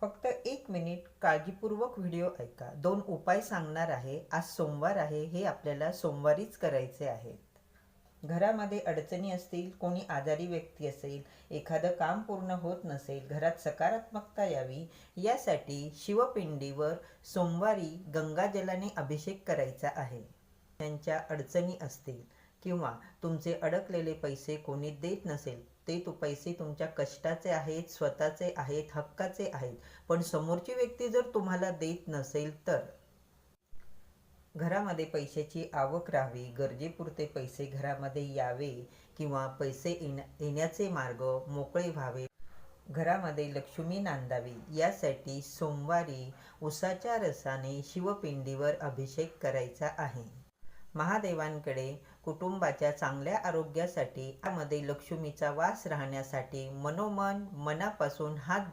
फक्त एक मिनिट काळजीपूर्वक व्हिडिओ ऐका. दोन उपाय सांगणार आहे. आज सोमवार आहे. हे आपल्याला सोमवारीच करायचे आहेत. घरामध्ये अडचणी असतील कोणी आजारी व्यक्ती असेल एखादं काम पूर्ण होत नसेल घरात सकारात्मकता यावी यासाठी शिवपिंडीवर सोमवारी गंगाजलाने अभिषेक करायचा आहे. त्यांच्या अडचणी असतील किंवा तुमचे अडकलेले पैसे कोणी देत नसेल ते तू पैसे तुमच्या कष्टाचे आहेत स्वतःचे आहेत हक्काचे आहेत. पण समोरची व्यक्ती जर तुम्हाला देत नसेल तर? घरामध्ये पैशाची आवक राहावी गरजेपुरते पैसे घरामध्ये यावे किंवा पैसे येण्याचे मार्ग मोकळे व्हावे. घरामध्ये लक्ष्मी नांदावी यासाठी सोमवारी उसाच्या रसाने शिवपिंडीवर अभिषेक करायचा आहे. महादेवांकडे कुटुंबाच्या चांगल्या आरोग्यासाठी त्यामध्ये लक्ष्मीचा वास राहण्यासाठी मनोमन मनापासून हात